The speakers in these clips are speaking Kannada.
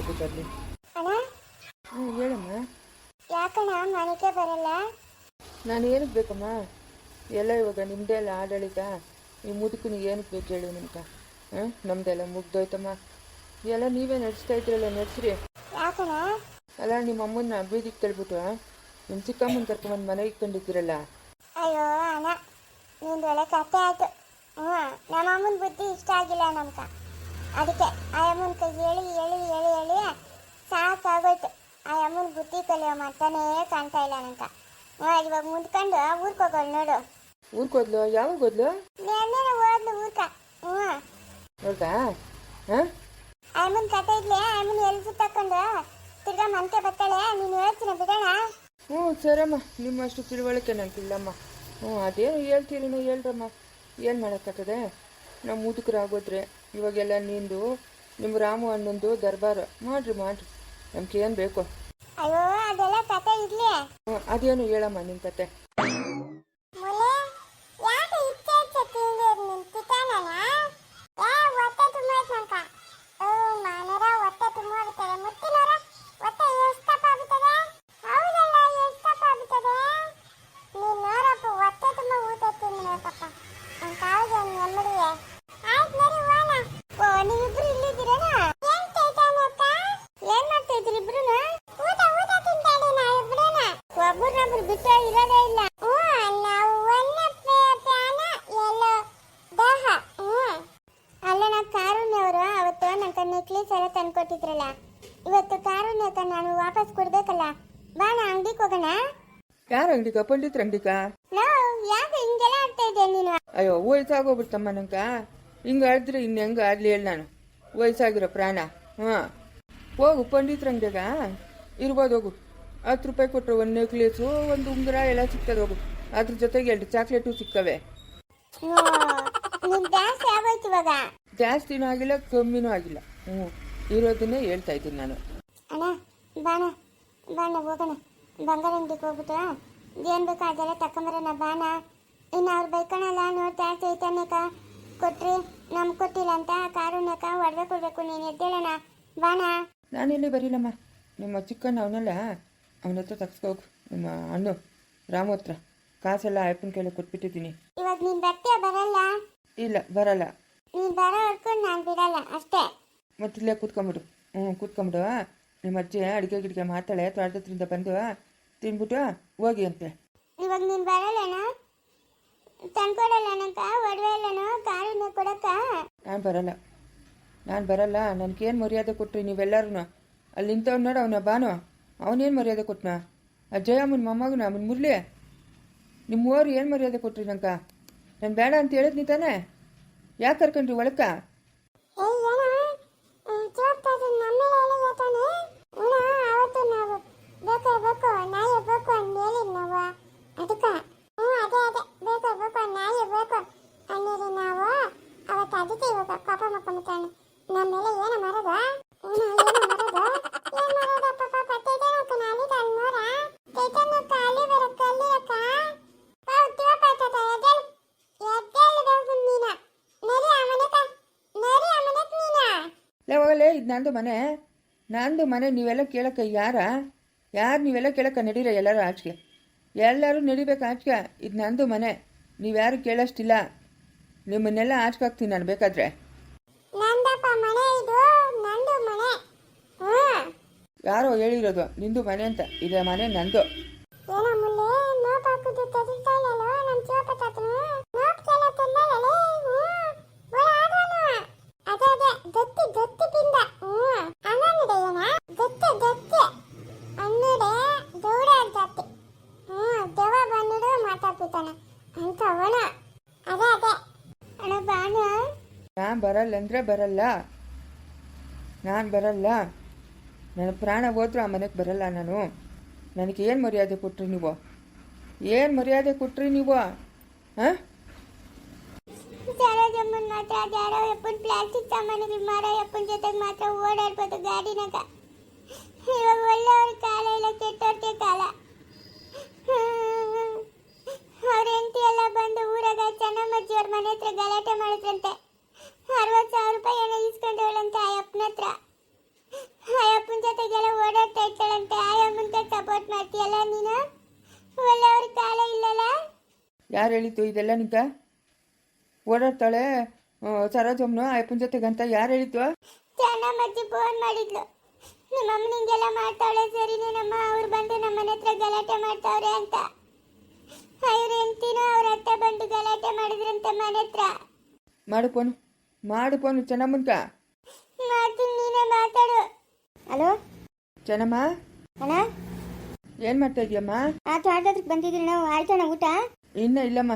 ಬರಲಿ. ಅಣ್ಣ? ಹ್ಞೂ ಹೇಳಮ್ಮ. ಯಾಕಣ್ಣ ಮನೆಗೆ ಬರಲ್ಲ? ನಾನು ಏನಕ್ಕೆ ಬೇಕಮ್ಮ? ಎಲ್ಲ ಇವಾಗ ನಿಮ್ಮದೇ ಎಲ್ಲ ಆಡಳಿತ. ಈ ಮುದುಕನಿಗೆ ಏನಕ್ಕೆ ಬೇಕು ಹೇಳಿ ನಿಮ್ಗೆ. ಹಾಂ ನಮ್ದೆಲ್ಲ ಮುಗ್ದೋಯ್ತಮ್ಮ. ಎಲ್ಲ ನೀವೇ ನಡೆಸ್ತಾ ಇದ್ರಲ್ಲ ನಡೆಸ್ರಿ. ಯಾಕಣ್ಣ? ಅಲ್ಲ ನಿಮ್ಮ ಅಮ್ಮನ ಬೀದಿಗೆ ತಳ್ಬಿಟ್ಟು ನಿಮ್ಮ ಚಿಕ್ಕಮ್ಮನ ಕರ್ಕೊಂಬಂದು ಮನೆ ಇಟ್ಕೊಂಡಿದ್ದೀರಲ್ಲ. ಅಯ್ಯೋ ಅಣ್ಣ ನಿಂದು ಒಳ್ಳೆ ಕತೆ ಆಯ್ತು. ಹ್ಞೂ ನಮ್ಮ ಅಮ್ಮನ ಬುದ್ಧಿ ಇಷ್ಟ ಆಗಿಲ್ಲ ನಮ್ಕ ಅದಕ್ಕೆ ಆ ಅಮ್ಮನ ಕೈ ಹೇಳಿ ಹೇಳಿ ಹೇಳಿ ಹೇಳಿ ಸಾಕಾಗೋಯ್ತು. ಆ ಅಮ್ಮನ ಬುದ್ಧಿ ಕಲಿಯೋ ಮಾಡ್ತಾನೇ ಕಾಣ್ತಾ ಇಲ್ಲ ನಂತ ಇವಾಗ ಮುಂದ್ಕೊಂಡು ಊರ್ಗೆ ಹೋಗೋಳು ನೋಡು. ಊರ್ಕ ಹೋದ್ಲು? ಯಾವಾಗ ಹೋದ್ಲು? ನೆನ್ನೆ ಹೋದ್ಲು ಊರ್ಕ ಹ್ಞೂ ನೋಡ್ದಾ ಹಾಂ? ಅಮ್ಮನ ಕತೆ ಇದ್ಲೆ ಅಮ್ಮನ ಎಲ್ರು ತಕೊಂಡು ತಿರ್ಗಾ ಮನ್ಕೆ ಬರ್ತಾಳೆ ನೀನು ಹೇಳ್ತೀನಿ ಬಿಡೋಣ? ಹ್ಞೂ ಸರಮ್ಮ ನಿಮ್ಮಷ್ಟು ತಿಳುವಳಿಕೆ ನನಗಿಲ್ಲಮ್ಮ ಹ್ಞೂ ಅದೇನು ಹೇಳ್ತೀರಿನೋ ಹೇಳ್ರಮ್ಮ. ಏನು ಮಾಡೋಕ್ಕಾಗದೆ ನಾವು ಮುದುಕರಾಗೋದ್ರೆ. ಇವಾಗೆಲ್ಲ ನಿಂದು ನಿಮ್ಮ ರಾಮು ಅಣ್ಣಂದು ದರ್ಬಾರ್. ಮಾಡ್ರಿ ಮಾಡ್ರಿ. ನಮ್ಗೆ ಏನು ಬೇಕು? ಅಯ್ಯೋ ಅದೆಲ್ಲ ಕತೆ ಇರ್ಲಿ. ಅದೇನು ಹೇಳಮ್ಮ ನಿಮ್ಮ ಕತೆ ಮೊಲೆ ಯಾಕೆ ಇಚ್ಚೆ ಇಚ್ಚೆ ತಿಂದು ನಿಂತಿದ್ದಾನಲ್ಲ ಏ ಹೊಟ್ಟೆ ತುಂಬ ನಂಕ ಓ ಮಾನರ ಹೊಟ್ಟೆ ತುಂಬ ಬಿಡ್ತದೆ ಮುತ್ತಿನವರ ಹೊಟ್ಟೆ ಎಷ್ಟಪ್ಪ ಬಿಡ್ತದೆ ಹೌದಲ್ಲ ಎಷ್ಟಪ್ಪ ಬಿಡ್ತದೆ ನೀನ್ ನೋಡಪ್ಪ ಹೊಟ್ಟೆ ತುಂಬ ಊಟ ತಿಂದು ನೋಡಪ್ಪ ನನ್ ಕಾವಿಗೆ ನೆಮ್ಮದಿಯೇ ಆಯ್ತು ನರಿ ಹೋಣ ಓ ನೀವಿಬ್ರು ಇಲ್ಲಿದ್ದೀರೇನ ಏನ್ ಚೈತನ್ಯ ಅಕ್ಕ ಏನ್ ಮಾಡ್ತಾ ಇದ್ರಿ ಇಬ್ರು ಊಟ ಊಟ ತಿಂತಾ ಇದ್ದೀವಿ ನಾವಿಬ್ರೇನ ಒಬ್ರನ್ನೊಬ್ರು ಬಿಟ್ಟು ಇರೋದೇ ಇಲ್ಲ ಹ್ಞೂ ನಾವು ಒಂದೇ ಪ್ರಾಣ ಎಲ್ಲ ದೇಹ ಹ್ಞೂ ಅಲ್ಲ ನಾ ಕಾರುಣ್ಯವರು ಅವತ್ತು ನಂಗೆ ನೆಕ್ಲೇಸ್ ಎಲ್ಲ ತಂದ್ಕೊಟ್ಟಿದ್ರಲ್ಲ ಇವತ್ತು ಕಾರುಣ್ಯಕ ನಾನು ವಾಪಸ್ ಕೊಡ್ಬೇಕಲ್ಲ ಬಾ ನಾ ಅಂಗಡಿಗೆ ಹೋಗೋಣ ಯಾರು ಅಂಗಡಿಕ ಪಂಡಿತ್ರ ಅಂಗಡಿಕ ನೋ ಯಾಕೆ ಹಿಂಗೆಲ್ಲ ಆಡ್ತಾ ಇದ್ದೆ ನೀನು? ಅಯ್ಯೋ ವಯಸ್ಸಾಗೋಗ್ಬಿಡ್ತಮ್ಮ ನಂಗ. ಹಿಂಗೆ ಆಡಿದ್ರೆ ಇನ್ನು ಹೆಂಗೆ ಆಡಲಿ ಹೇಳಿ ನಾನು. ವಯಸ್ಸಾಗಿರೋ ಪ್ರಾಣ. ಹಾಂ. ಹೋಗು ಪಂಡಿತ್ರ ಅಂಗಡಿಗ? ಇರ್ಬೋದು ಹೋಗು. ಹತ್ತು ರೂಪಾಯಿ ಕೊಟ್ಟರೆ ಒಂದು ನೆಕ್ಲೇಸು ಒಂದು ಉಂಗುರ ಎಲ್ಲ ಸಿಗ್ತದೆ ಹೋಗು. ಅದ್ರ ಜೊತೆಗೆ ಎರಡು ಚಾಕ್ಲೇಟು ಸಿಕ್ಕವೆ ಜಾಸ್ತಿನೂ ಆಗಿಲ್ಲ ಕಮ್ಮಿನೂ ಆಗಿಲ್ಲ. ಹ್ಞೂ ಇರೋದನ್ನೇ ಹೇಳ್ತಾ ಇದ್ದೀನಿ ನಾನು. ಅಣ್ಣ ಬಾಣ ಬಾಣ ಹೋಗೋಣ. ಬಂಗಾರ ಅಂಗಡಿಗೆ ಹೋಗ್ಬಿಟ್ಟು ಏನು ಬೇಕೋ ಅದೆಲ್ಲ ತಕೊಂಬರೋಣ ಬಾಣ ಇನ್ನು ಅವ್ರು ಬೈಕೊಳಲ್ಲ ನೋಡ್ತಾ ಚೈತನ್ಯಕ ಕೊಟ್ರಿ ನಮ್ ಕೊಟ್ಟಿಲ್ಲ ಅಂತ ಕಾರುಣ್ಯಕ ಒಡವೆ ಕೊಡ್ಬೇಕು ನೀನು ಎದ್ದೇಳೋಣ. ಬಾಣ ನಾನಿಲ್ಲಿ ಬರೀಲಮ್ಮ. ನಿಮ್ಮ ಚಿಕ್ಕನ ಅವನಲ್ಲ ಅವನ ಹತ್ರ ತಗ್ಸ್ಕೋಗು ನಿಮ್ಮ ಅಣ್ಣು ರಾಮು ಹತ್ರ. ಕಾಸೆಲ್ಲ ಅಯ್ಯಪ್ಪನ ಕೈಲಿ ಕೊಟ್ಬಿಟ್ಟಿದ್ದೀನಿ. ಇವಾಗ ನೀನ್ ಬರ್ತೀಯ ಬರಲ್ಲ? ಇಲ್ಲ ಬರಲ್ಲ. ನೀನ್ ಬರೋ ಹೊಡ್ಕೊಂಡು ನಾನು ಬಿಡಲ್ಲ ಅಷ್ಟೇ. ಮತ್ತೆ ಇಲ್ಲೇ ಕೂತ್ಕೊಂಬಿಡು. ಹ್ಞೂ ಕೂತ್ಕೊಂಬಿಡು. ನಿಮ್ಮ ಅಜ್ಜಿ ಅಡುಗೆ ಗಿಡಿಗೆ ಮಾತಾಳೆ ತೋಟದಿಂದ ಬಂದು ತಿನ್ಬಿಟ್ಟು ಹೋಗಿ ಅಂತೆ. ಇವಾಗ ನೀನು ಬರಲ್ಲಣ್ಣ ತಂದ್ಕೊಡಲ್ಲ ನಂಕ ಒಡವೆ ಇಲ್ಲನೋ ಕಾರುಣ್ಯ ಕೊಡಕ್ಕ? ನಾನು ಬರಲ್ಲ. ನಾನು ಬರಲ್ಲ. ನನಗೇನು ಮರ್ಯಾದೆ ಕೊಟ್ರಿ ನೀವೆಲ್ಲರೂ ಅಲ್ಲಿ ನಿಂತವ್ನು ನೋಡು ಅವನ ಬಾನು. ಅವನೇನು ಮರ್ಯಾದೆ ಕೊಟ್ನ? ಆ ಜಯಮ್ಮನ ಮೊಮ್ಮಗನ ಅವನ ಮುರ್ಲಿ? ನಿಮ್ಮ ಊರು ಏನು ಮರ್ಯಾದೆ ಕೊಟ್ರಿ ನಂಕ ನಾನು ಬೇಡ ಅಂತ ಹೇಳಿದ್ನಿ ತಾನೆ? ಯಾಕೆ ಕರ್ಕೊಂಡ್ರಿ ಒಳಕ ಏಯ್ ಏನೋ ಜವಾಬ್ದಾರಿ ನಮ್ಮ ಮೇಲೆ ಹೇಳಿ ತಾನೆ ಏನೋ ಅವತ್ತು ನಾವು ಬೇಕೇ ಬೇಕು ನಾಯಿ ಬೇಕು ಅಂತ ಹೇಳಿದ್ ನಾವು ಅದಕ್ಕ ಹ್ಞೂ ಅದೇ ಅದೇ ಬೇಕೇ ಬೇಕು ನಾಯಿ ಬೇಕು ಅನ್ನಿರಿ ನಾವು ಅವತ್ತು ಅದಕ್ಕೆ ಇವಾಗ ಪಾಪ ಮಕ್ಕೊಂಬಿಟ್ಟಾನೆ ನಮ್ಮ ಮೇಲೆ ಏನು ಮರದ ಏನೋ ಏನು ಮರದ ಏನು ಮರದ ಪಾಪ ಚೈತನ್ಯಕ್ಕ ನಾಲಿ ತಾನು ನೋಡ ಚೈತನ್ಯಕ್ಕ ಅಲ್ಲಿ ಬರಕ್ಕ ಅಲ್ಲಿ ಅಕ್ಕ ಪಾವು ತಿವಪಾಯ್ತದ ಎದ್ದೇಳು ಎದ್ದೇಳಬೇಕು ನೀನ ನರಿ ಆ ಮನೆಕ ನರಿ ಆ ಮನೆಕ್ ನೀನ ಲೇ ಹೋಗಲೇ ಇದು ನಂದು ಮನೆ. ನಂದು ಮನೆ ನೀವೆಲ್ಲ ಕೇಳಕ್ಕೆ ಯಾರ? ಯಾರು ನೀವೆಲ್ಲ ಕೇಳಕ್ಕೆ ನಡೀರ ಎಲ್ಲರೂ ಆಚೆಗೆ? ಎಲ್ಲರೂ ನಡಿಬೇಕು ಆಚೆಗೆ. ಇದು ನಂದು ಮನೆ. ನೀವ್ಯಾರು ಕೇಳೋಷ್ಟಿಲ್ಲ. ನಿಮ್ಮನ್ನೆಲ್ಲ ಆಚೆಗೆ ಹಾಕ್ತೀನಿ ನಾನು ಬೇಕಾದ್ರೆ. ಯಾರೋ ಹೇಳಿರೋದು ನಿಂದು ಮನೆ ಅಂತ. ಇದೆ ಮನೆ ನಂದು. ಬರಲ್ಲ ಅಂದರೆ ಬರಲ್ಲ. ನಾನು ಬರಲ್ಲ. ನನ್ನ ಪ್ರಾಣ ಹೋದ್ರು ಆ ಮನೆಗೆ ಬರಲ್ಲ ನಾನು. ನನಗೆ ಏನು ಮರ್ಯಾದೆ ಕೊಟ್ರಿ ನೀವು? ಏನು ಮರ್ಯಾದೆ ಕೊಟ್ರಿ ನೀವು? ಹಾಂ? ಸರೋಜಮ್ಮನ್ ಜೊತೆಗೆ ಮಾತ್ರ ಕಾಲ ಅವ್ರ ಹೆಂಡತಿ ಎಲ್ಲ ಬಂದು ಊರಾಗ ಚೆನ್ನಮ್ಮಜ್ಜಿಯವ್ರ ಮನೆ ಹತ್ರ ಗಲಾಟೆ ಮಾಡಿದ್ರಂತೆ ಅರವತ್ತು ಸಾವಿರ ರೂಪಾಯಿ ಏನೋ ಇಸ್ಕೊಂಡವಳಂತೆ ಆ ಅಪ್ಪನ ಹತ್ರ ಆ ಹೇಳಿತ್ತು ಇದೆಲ್ಲ ನಿಂತ? ಓಡಾಡ್ತಾಳೆ ಸರೋಜಮ್ಮನು ಅಯ್ಯಪ್ಪನ ಜೊತೆಗಂತ ಯಾರು ಹೇಳಿತ್ತು ಚೆನ್ನಮ್ಮಜ್ಜಿ ಫೋನ್ ಮಾಡಿದ್ಲು. ನಿಮ್ಮ ಅಮ್ಮ ಮಾಡ್ತಾಳೆ ಸರಿ ಸರಿನೇ ನಮ್ಮ ಅವ್ರು ಬಂದು ನಮ್ಮ ಮನೆ ಹತ್ರ ಗಲಾಟೆ ಮಾಡ್ತಾವ್ರೆ ಅಂತ. ಅವ್ರ ಹೆಂಡ್ತಿನೂ ಅವ್ರ ಅತ್ತೆ ಬಂದು ಗಲಾಟೆ ಮಾಡಿದ್ರಂತೆ ಮನೆ ಹತ್ರ. ಮಾಡು ಫೋನು ಮಾಡು ಫೋನು ಚೆನ್ನಮ್ಮನ್ಕ ಮಾಡ್ತೀನಿ ನೀನೇ ಮಾತಾಡು. ಹಲೋ? ಚೆನ್ನಮ್ಮ? ಅಣ್ಣ? ಏನು ಮಾಡ್ತಾ ಇದೀಯಮ್ಮ? ಆ ತೋಟದಕ್ಕೆ ಬಂದಿದ್ರಿ ನಾವು ಆಯ್ತಣ್ಣ ಊಟ? ಇನ್ನ ಇಲ್ಲಮ್ಮ.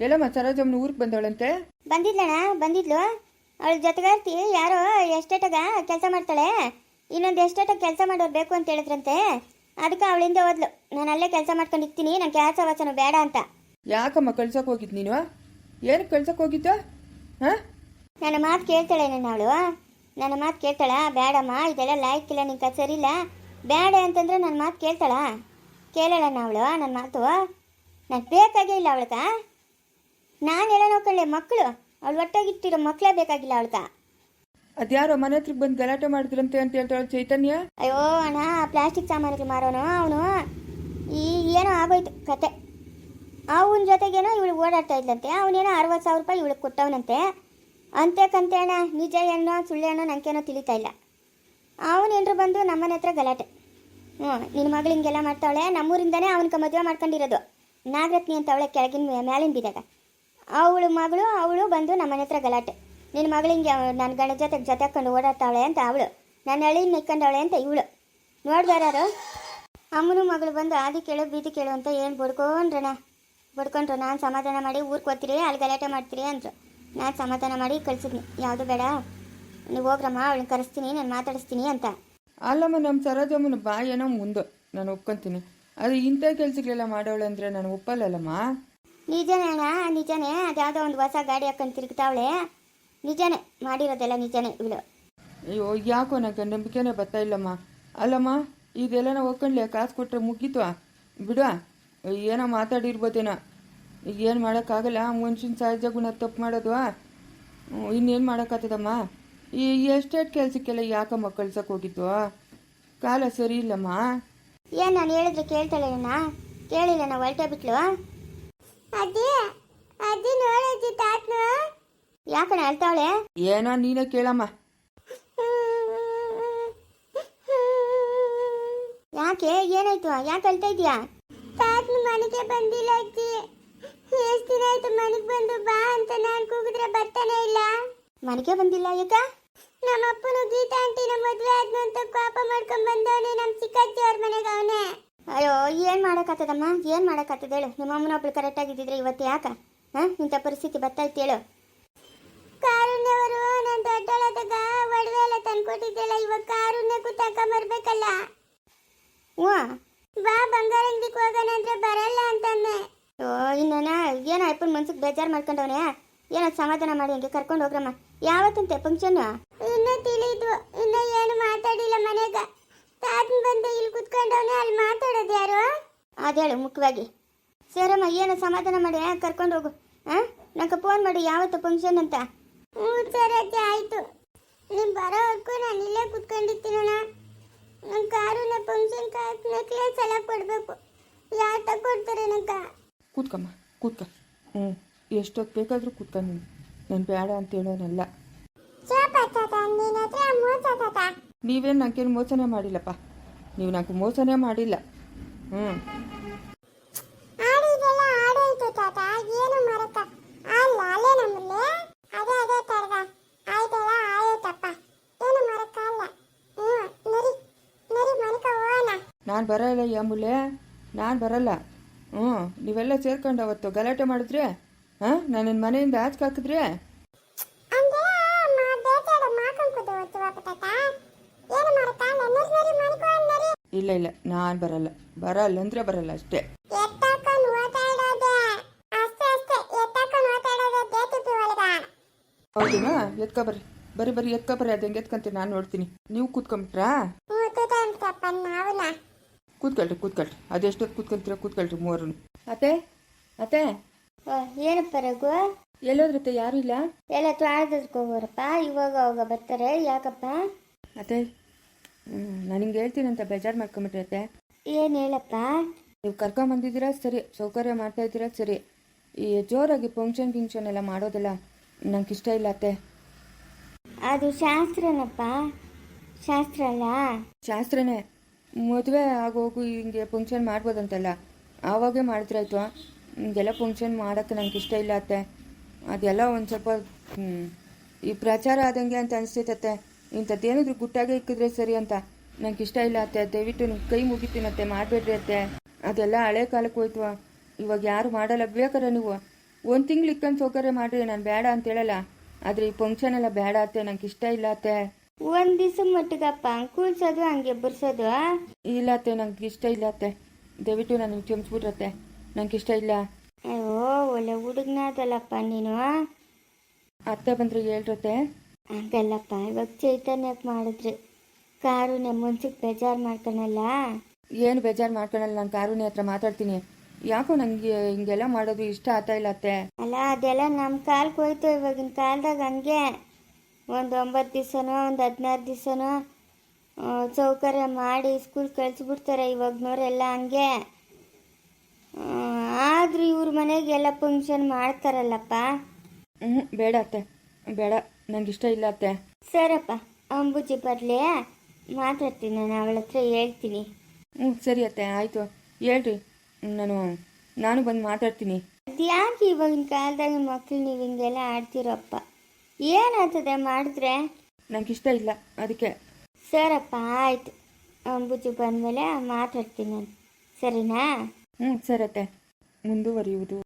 ಎಲ್ಲಮ್ಮ ಸರೋಜಮ್ಮನ ಊರಿಗೆ ಬಂದವಳಂತೆ? ಬಂದಿದ್ಲಣ್ಣ ಬಂದಿದ್ಲು. ಅವಳ ಜೊತೆಗಾರ್ತಿ ಯಾರೋ ಎಸ್ಟೇಟಾಗ ಕೆಲಸ ಮಾಡ್ತಾಳೆ. ಇನ್ನೊಂದು ಎಸ್ಟೇಟಾಗ ಕೆಲಸ ಮಾಡೋರು ಬೇಕು ಅಂತ ಹೇಳಿದ್ರಂತೆ. ಅದಕ್ಕೆ ಅವಳಿಂದ ಹೋದ್ಲು. ನಾನು ಅಲ್ಲೇ ಕೆಲಸ ಮಾಡ್ಕೊಂಡು ಇರ್ತೀನಿ ನಾನು ಕೆಲಸ ವಾಸನ ಬೇಡ ಅಂತ. ಯಾಕಮ್ಮ ಕಳ್ಸಕ್ಕೆ ಹೋಗಿದ್ ನೀನು? ಏನಕ್ಕೆ ಕಳ್ಸಕ್ಕೆ ಹೋಗಿದ್ದ? ಹಾಂ? ನನ್ನ ಮಾತು ಕೇಳ್ತಾಳೆ ನನ್ನ ಅವಳು. ನನ್ನ ಮಾತು ಕೇಳ್ತಾಳ ಬೇಡಮ್ಮ ಇದೆಲ್ಲ ಲೈಕ್ ನಿಂಗೆ ಸರಿ ಇಲ್ಲ. ಬೇಡ ಅಂತಂದ್ರೆ ನನ್ನ ಮಾತು ಕೇಳ್ತಾಳ? ಕೇಳೋಣ ಅವಳು ನನ್ನ ಮಾತು. ನನಗೆ ಬೇಕಾಗೇ ಇಲ್ಲ ಅವಳ್ಕ ನಾನು ಹೇಳೋ ನೋಡ್ಕೊಳ್ಳೆ ಮಕ್ಕಳು ಅವಳು ಒಟ್ಟಾಗಿಟ್ಟಿರೋ ಮಕ್ಕಳೇ ಬೇಕಾಗಿಲ್ಲ ಅವಳ್ಕ ಅದ್ಯಾರೋ ಮನೆ ಹತ್ರಕ್ಕೆ ಬಂದು ಗಲಾಟೆ ಮಾಡಿದ್ರಂತೆ ಅಂತ ಹೇಳ್ತಾಳೆ ಚೈತನ್ಯ? ಅಯ್ಯೋ ಅಣ್ಣ ಪ್ಲಾಸ್ಟಿಕ್ ಸಾಮಾನುಗಳು ಮಾರೋನು ಅವನು? ಈ ಏನೋ ಆಗೋಯ್ತು ಕತೆ. ಅವನ ಜೊತೆಗೇನೋ ಇವಳು ಓಡಾಡ್ತಾ ಇದ್ಲಂತೆ ಅವನೇನೋ ಅರವತ್ತು ಸಾವಿರ ರೂಪಾಯಿ ಇವಳಿಗೆ ಕೊಟ್ಟವನಂತೆ. ಅಂತೆ ಕಂತೆ ಅಣ್ಣ ನಿಜ ಏನೋ ಸುಳ್ಳೆ ಅಣ್ಣ ನನಗೇನೋ ತಿಳಿತಾ ಇಲ್ಲ. ಅವನೇನರು ಬಂದು ನಮ್ಮನೆ ಹತ್ರ ಗಲಾಟೆ. ಹ್ಞೂ ನಿನ್ನ ಮಗಳು ಹಿಂಗೆಲ್ಲ ಮಾಡ್ತಾವಳೆ ನಮ್ಮೂರಿಂದನೇ ಅವನಿಗೆ ಮದುವೆ ಮಾಡ್ಕೊಂಡಿರೋದು. ನಾಗರತ್ನಿ ಅಂತ ಅವಳ ಕೆಳಗಿನ ಮೇಲಿನ ಬಿದ್ದಾಗ ಅವಳು ಮಗಳು, ಅವಳು ಬಂದು ನಮ್ಮನೆ ಹತ್ರ ಗಲಾಟೆ. ನಿನ್ನ ಮಗಳು ಹಿಂಗೆ ನನ್ನ ಗಂಡ ಜೊತೆ ಜೊತೆ ಹಾಕೊಂಡು ಓಡಾಡ್ತಾವಳೆ ಅಂತ ಅವಳು. ನನ್ನ ಹಳ್ಳಿ ನಿಕ್ಕಂಡವಳೆ ಅಂತ ಇವಳು. ನೋಡ್ದಾರು ಅಮ್ಮನ ಮಗಳು ಬಂದು ಆದಿ ಕೇಳು, ಬೀದಿ ಕೇಳು ಅಂತ ಏನು ಬಡ್ಕೊಂಡ್ರಣ? ಬಡ್ಕೊಂಡ್ರು, ನಾನು ಸಮಾಧಾನ ಮಾಡಿ ಊರಿಗೆ ಹೋಗ್ತೀರಿ, ಅಲ್ಲಿ ಗಲಾಟೆ ಮಾಡ್ತೀರಿ ಅಂದರು. ನಾನು ಸಮಾಧಾನ ಮಾಡಿ ಕಳಿಸಿದ್ನಿ. ಯಾವುದು ಬೇಡ. ನೀವು ಹೋಗ್ರಮ್ಮ, ಅವಳನ್ನ ಕರೆಸ್ತೀನಿ, ನಾನು ಮಾತಾಡಿಸ್ತೀನಿ ಅಂತ. ಅಲ್ಲಮ್ಮ ನಮ್ಮ ಸರೋಜಮ್ಮನ ಬಾಯೇನೋ ಮುಂದೆ. ನಾನು ಒಪ್ಕೊಂತೀನಿ. ಅದು ಇಂಥ ಕೆಲ್ಸಗಳೆಲ್ಲ ಮಾಡೋಳು ಅಂದ್ರೆ ನಾನು ಒಪ್ಪಲ್ಲಲ್ಲಮ್ಮ ನಿಜನೇ ಅಣ್ಣ ನಿಜನೇ. ಅದ್ಯಾವುದೋ ಒಂದು ಹೊಸ ಗಾಡಿ ಹಾಕೊಂಡು ತಿರುಗ್ತಾವಳೆ. ನಿಜನೇ ಮಾಡಿರೋದೆಲ್ಲ ನಿಜನೇ ಇವಳು. ಅಯ್ಯೋ ಯಾಕೋ ನನಗೆ ನಂಬಿಕೆನೇ ಬರ್ತಾ ಇಲ್ಲಮ್ಮ. ಅಲ್ಲಮ್ಮ ಇದೆಲ್ಲ ನಾವು ಒಕ್ಕಂಡ್ಲೆ ಕಾಸು ಕೊಟ್ಟರೆ ಮುಗೀತು. ಬಿಡು ಏನೋ ಮಾತಾಡಿರ್ಬೋದೇನೋ. ಈಗ ಏನು ಮಾಡೋಕ್ಕಾಗಲ್ಲ ಮನುಷ್ಯನ ಸಹಜ ಗುಣ ತಪ್ಪು ಮಾಡೋದು. ಇನ್ನೇನು ಮಾಡೋಕ್ಕಾಗ್ತದಮ್ಮ? ಈ ಎಸ್ಟೇಟ್ ಕೆಲಸಕ್ಕೆಲ್ಲ ಯಾಕಮ್ಮ ಕಳ್ಸೋಕೆ ಹೋಗಿದ್ದು? ಕಾಲ ಸರಿ ಇಲ್ಲಮ್ಮ. ಏನು ನಾನು ಹೇಳಿದ್ರೆ ಕೇಳ್ತಾಳೆ ಅಣ್ಣ? ಕೇಳಿಲ್ಲ ನಾವು ಹೊರಟೆ ಬಿಟ್ಲು. ಅದೇ ಅದೇ ನೋಡಜ್ಜಿ ತಾತ್ನ ಯಾಕಣ ಅಳ್ತಾವಳೆ ಏನೋ ನೀನೇ ಕೇಳಮ್ಮ. ಯಾಕೆ? ಏನಾಯ್ತು? ಯಾಕೆ ಅಳ್ತಾ ಇದೀಯಾ ತಾತನ ಮನೆಗೆ ಬಂದಿಲ್ಲ ಅಜ್ಜಿ. ಎಷ್ಟು ದಿನ ಆಯ್ತು ಮನೆಗೆ ಬಂದು ಬಾ ಅಂತ ನಾನು ಕೂಗಿದ್ರೆ ಬರ್ತಾನೆ ಇಲ್ಲ. ಮನೆಗೆ ಬಂದಿಲ್ಲ ಯಾಕ ನಮ್ಮ ಅಪ್ಪನು ಗೀತಾ ಆಂಟಿನ ಮದುವೆ ಆದ್ನು ಅಂತ ಕೋಪ ಮಾಡ್ಕೊಂಡ್ ಬಂದವನೆ ನಮ್ಮ ಚಿಕ್ಕಜ್ಜಿ ಅವ್ರ ಮನೆಗೆ ಅವನೇ. ಅಯ್ಯೋ ಏನು ಮಾಡಕ್ಕಾಗ್ತದಮ್ಮ ಏನು ಮಾಡಕ್ಕಾಗ್ತದ ಹೇಳು? ನಿಮ್ಮ ಅಮ್ಮನ ಒಬ್ಳು ಕರೆಕ್ಟ್ ಆಗಿದ್ದಿದ್ರೆ ಇವತ್ತು ಯಾಕ? ಹಾ? ಇಂಥ ಪರಿಸ್ಥಿತಿ ಬರ್ತಾಯ್ತು ಹೇಳು. ಕಾರುಣ್ಯವರು ನನ್ನ ದೊಡ್ಡಳದಾಗ ಒಡವೆ ಎಲ್ಲ ತಂದ್ಕೊಟ್ಟಿದ್ದೆಲ್ಲ ಇವಾಗ ಕಾರುಣ್ಯಕ್ಕೂ ಬರ್ಬೇಕಲ್ಲ ಹ್ಞೂ. ಬಾ ಬಂಗಾರ ಅಂಗಡಿಗೆ ಹೋಗೋಣ ಅಂದ್ರೆ ಬರಲ್ಲ ಅಂತಾನೆ ಓ ಇನ್ನೇನ? ಏನೋ ಅಪ್ಪನ ಮನ್ಸಿಗೆ ಬೇಜಾರು ಮಾಡ್ಕೊಂಡವನೇ? ಏನೋ ಸಮಾಧಾನ ಮಾಡಿ ಹಂಗೆ ಕರ್ಕೊಂಡು ಹೋಗ್ರಮ್ಮ. ಯಾವತ್ತಂತೆ? ಫಂಕ್ಷನ್ ಇನ್ನ ತಿಳಿದು ಇನ್ನ ಏನು ಮಾತಾಡಿಲ್ಲ ಮನೆಗ. ತಾತನ್ ಬಂದು ಇಲ್ಲಿ ಕುತ್ಕೊಂಡವನೇ ಅಲ್ಲಿ ಮಾತಾಡೋದು ಯಾರು? ಅದೇಳು ಮುಖ್ಯವಾಗಿ. ಸರಮ್ಮ ಏನೋ ಸಮಾಧಾನ ಮಾಡಿ ಕರ್ಕೊಂಡು ಹೋಗು. ಹಾಂ ನಂಗೆ ಫೋನ್ ಮಾಡಿ ಯಾವತ್ತು ಫಂಕ್ಷನ್ ಅಂತ? ಹ್ಞೂ ಸರಿ ಅಜ್ಜಿ ಆಯಿತು. ನೀನು ಬರೋವರೆಗೂ ನಾನು ಇಲ್ಲೇ ಕುತ್ಕೊಂಡಿರ್ತೀನಣ್ಣ. ನನ್ನ ಕಾರುನ ಫಂಕ್ಷನ್ ನೆಕ್ಲೆಸ್ ಎಲ್ಲ ಕೊಡಬೇಕು. ಯಾರು ತಗೊಡ್ತಾರೆ ನಂಗೆ? ಕೂತ್ಕಮ್ಮ ಕೂತ್ಕ. ಹ್ಞೂ ಎಷ್ಟೊತ್ತು ಬೇಕಾದರೂ ಕೂತ್ಕ ನೀನು ನಾನು ಬೇಡ ಅಂತ ಹೇಳೋನಲ್ಲ. ನೀವೇನು ನನಗೇನು ಮೋಸನೇ ಮಾಡಿಲ್ಲಪ್ಪ. ನೀವು ನನಗೆ ಮೋಸನೇ ಮಾಡಿಲ್ಲ. ಹ್ಞೂ ನಾನು ಬರಲ್ಲ ಯಾಮುಲೆ ನಾನು ಬರಲ್ಲ. ಹ್ಞೂ ನೀವೆಲ್ಲ ಸೇರ್ಕೊಂಡು ಅವತ್ತು ಗಲಾಟೆ ಮಾಡಿದ್ರೆ? ಹಾಂ? ನನ್ನ ಮನೆಯಿಂದ ಆಚೆ ಹಾಕಿದ್ರೆ? ಇಲ್ಲ ಇಲ್ಲ ನಾನು ಬರಲ್ಲ. ಬರಲ್ಲ ಅಂದ್ರೆ ಬರಲ್ಲ ಅಷ್ಟೇ. ಹೌದೇನಾ? ಎತ್ಕೊ ಬರ್ರಿ. ಬರೀ ಬರೀ ಎತ್ಕೊ ಬರ್ರಿ. ಅದು ಹೆಂಗೆ ಎತ್ಕೊಂತೀನಿ ನಾನು ನೋಡ್ತೀನಿ. ನೀವು ಕೂತ್ಕೊಂಬಿಟ್ರಾ? ಕೂತ್ಕೊಳ್ರಿ ಕೂತ್ಕೊಳ್ರಿ. ಅದೆಷ್ಟೊತ್ತು ಕೂತ್ಕೊಂತೀರ ಕೂತ್ಕೊಳ್ರಿ ಮೂವರು ಅತ್ತೆ ಅತ್ತೆ. ಏನಪ್ಪ ರಘು? ಎಲ್ಲೋದ್ರತ್ತೆ ಯಾರು ಇಲ್ಲ? ಎಲ್ಲ ತ್ವಾಳದಕ್ಕೆ ಹೋಗೋರಪ್ಪ ಇವಾಗ ಅವಾಗ ಬರ್ತಾರೆ ಯಾಕಪ್ಪ? ಅತ್ತೆ ನಾನು ನಿಮ್ಗೆ ಹೇಳ್ತೀನಿ ಅಂತ ಬೇಜಾರು ಮಾಡ್ಕೊಂಬಿಟ್ಟಿರತ್ತೆ ಏನು ಹೇಳಪ್ಪ? ನೀವು ಕರ್ಕೊಂಬಂದಿದ್ದೀರಾ ಸರಿ ಸೌಕರ್ಯ ಮಾಡ್ತಾ ಇದ್ದೀರಾ? ಸರಿ. ಈ ಜೋರಾಗಿ ಫಂಕ್ಷನ್ ಗಿಂಕ್ಷನ್ ಎಲ್ಲ ಮಾಡೋದೆಲ್ಲ ನಂಗೆ ಇಷ್ಟ ಇಲ್ಲ ಅತ್ತೆ. ಅದು ಶಾಸ್ತ್ರನಪ್ಪ. ಶಾಸ್ತ್ರ ಅಲ್ಲ? ಶಾಸ್ತ್ರನೇ. ಮದುವೆ ಆಗೋಗು ಹಿಂಗೆ ಫಂಕ್ಷನ್ ಮಾಡ್ಬೋದಂತಲ್ಲ ಆವಾಗೇ ಮಾಡಿದ್ರಾಯ್ತು. ಹಿಂಗೆಲ್ಲ ಫಂಕ್ಷನ್ ಮಾಡೋಕ್ಕೆ ನಂಗೆ ಇಷ್ಟ ಇಲ್ಲ ಅತ್ತೆ. ಅದೆಲ್ಲ ಒಂದು ಸ್ವಲ್ಪ ಈ ಪ್ರಚಾರ ಆದಂಗೆ ಅಂತ ಅನಿಸ್ತೈತತ್ತೆ ಇಂಥದ್ದೇನಿದ್ರು ಗುಟ್ಟಾಗೆ ಇಕ್ಕಿದ್ರೆ ಸರಿ ಅಂತ ನಂಗೆ ಇಷ್ಟ ಇಲ್ಲ ಅತ್ತೆ. ದಯವಿಟ್ಟು ನಿಮ್ಗೆ ಕೈ ಮುಗಿತೀನತ್ತೆ ಮಾಡಬೇಡ್ರಿ ಅತ್ತೆ. ಅದೆಲ್ಲ ಹಳೆ ಕಾಲಕ್ಕೆ ಹೋಯ್ತು. ಇವಾಗ ಯಾರು ಮಾಡಲ್ಲ ಬೇಕಾರೆ ನೀವು ಒಂದು ತಿಂಗ್ಳು ಇಕ್ಕಂತ ಸೌಕರ್ಯ ಮಾಡಿರಿ ನಾನು ಬೇಡ ಅಂತ ಹೇಳಲ್ಲ. ಆದರೆ ಈ ಫಂಕ್ಷನ್ ಎಲ್ಲ ಬೇಡ ಅತ್ತೆ ನಂಗೆ ಇಷ್ಟ ಇಲ್ಲ ಅತ್ತೆ. ಒಂದು ದಿವಸ ಮಟ್ಟಿಗಪ್ಪ ಕೂಲ್ಸೋದು ಹಂಗೆ ಬರ್ಸೋದು? ಇಲ್ಲ ಅತ್ತೆ ನಂಗೆ ಇಷ್ಟ ಇಲ್ಲ ಅತ್ತೆ. ದಯವಿಟ್ಟು ನಾನು ಕ್ಷಮಿಸ್ಬಿಟ್ರತ್ತೆ ನಂಗೆ ಇಷ್ಟ ಇಲ್ಲ. ಅಯ್ಯೋ ಒಳ್ಳೆ ಹುಡುಗನಾದಲ್ಲಪ್ಪ ನೀನು. ಅತ್ತೆ ಬಂದ್ರೆ ಹೇಳ್ರತ್ತೆ ಹಂಗಲ್ಲಪ್ಪ ಇವಾಗ ಚೈತನ್ಯ ಮಾಡಿದ್ರಿ. ಕಾರು ನಮ್ಮ ಮುಂಚಿಗೆ ಬೇಜಾರು ಮಾಡ್ಕೊಳಲ್ಲ. ಏನು ಬೇಜಾರು ಮಾಡ್ಕೊಳಲ್ಲ ನಾನು ಕಾರುನೇ ಹತ್ರ ಮಾತಾಡ್ತೀನಿ. ಯಾಕೋ ನಂಗೆ ಹಿಂಗೆಲ್ಲ ಮಾಡೋದು ಇಷ್ಟ ಆಗ್ತಾ ಇಲ್ಲ ಅತ್ತೆ. ಅಲ್ಲ ಅದೆಲ್ಲ ನಮ್ಮ ಕಾಲಕ್ಕೆ ಹೋಯ್ತು ಇವಾಗಿನ ಕಾಲದಾಗ ಹಂಗೆ. ಒಂದು ಒಂಬತ್ತು ದಿವಸನೋ ಒಂದು ಹದಿನಾರು ದಿವಸನೋ ಸೌಕರ್ಯ ಮಾಡಿ ಸ್ಕೂಲ್ ಕಳಿಸ್ಬಿಡ್ತಾರೆ ಇವಾಗ್ನವರೆಲ್ಲ ಹಂಗೆ. ಆದರೂ ಇವ್ರ ಮನೆಗೆಲ್ಲ ಫಂಕ್ಷನ್ ಮಾಡ್ತಾರಲ್ಲಪ್ಪ. ಹ್ಞೂ ಬೇಡ ಅತ್ತೆ. ಬೇಡ ನಂಗೆ ಇಷ್ಟ ಇಲ್ಲ ಅತ್ತೆ. ಸರಪ್ಪ ಅಂಬುಜಿ ಬರ್ಲಿ? ಮಾತಾಡ್ತೀನಿ ನಾನು ಅವಳ ಹತ್ರ ಹೇಳ್ತೀನಿ. ಹ್ಞೂ ಸರಿ ಅತ್ತೆ ಆಯಿತು. ಹೇಳ್ರಿ. ನಾನು ನಾನು ಬಂದು ಮಾತಾಡ್ತೀನಿ. ಅದ್ಯಾಕೆ ಇವಾಗಿನ ಕಾಲದಾಗ ಮಕ್ಳು ನೀವು ಹಿಂಗೆಲ್ಲ ಆಡ್ತಿರಪ್ಪ? ಏನಾಗ್ತದೆ ಮಾಡಿದ್ರೆ? ನಂಗೆ ಇಷ್ಟ ಇಲ್ಲ ಅದಕ್ಕೆ. ಸರಪ್ಪ ಆಯ್ತು. ಅಂಬುಜಿ ಬಂದಮೇಲೆ ಮಾತಾಡ್ತೀನಿ ನಾನು. ಸರಿನಾ? ಹ್ಞೂ ಸರತೆ ಮುಂದುವರಿಯುವುದು.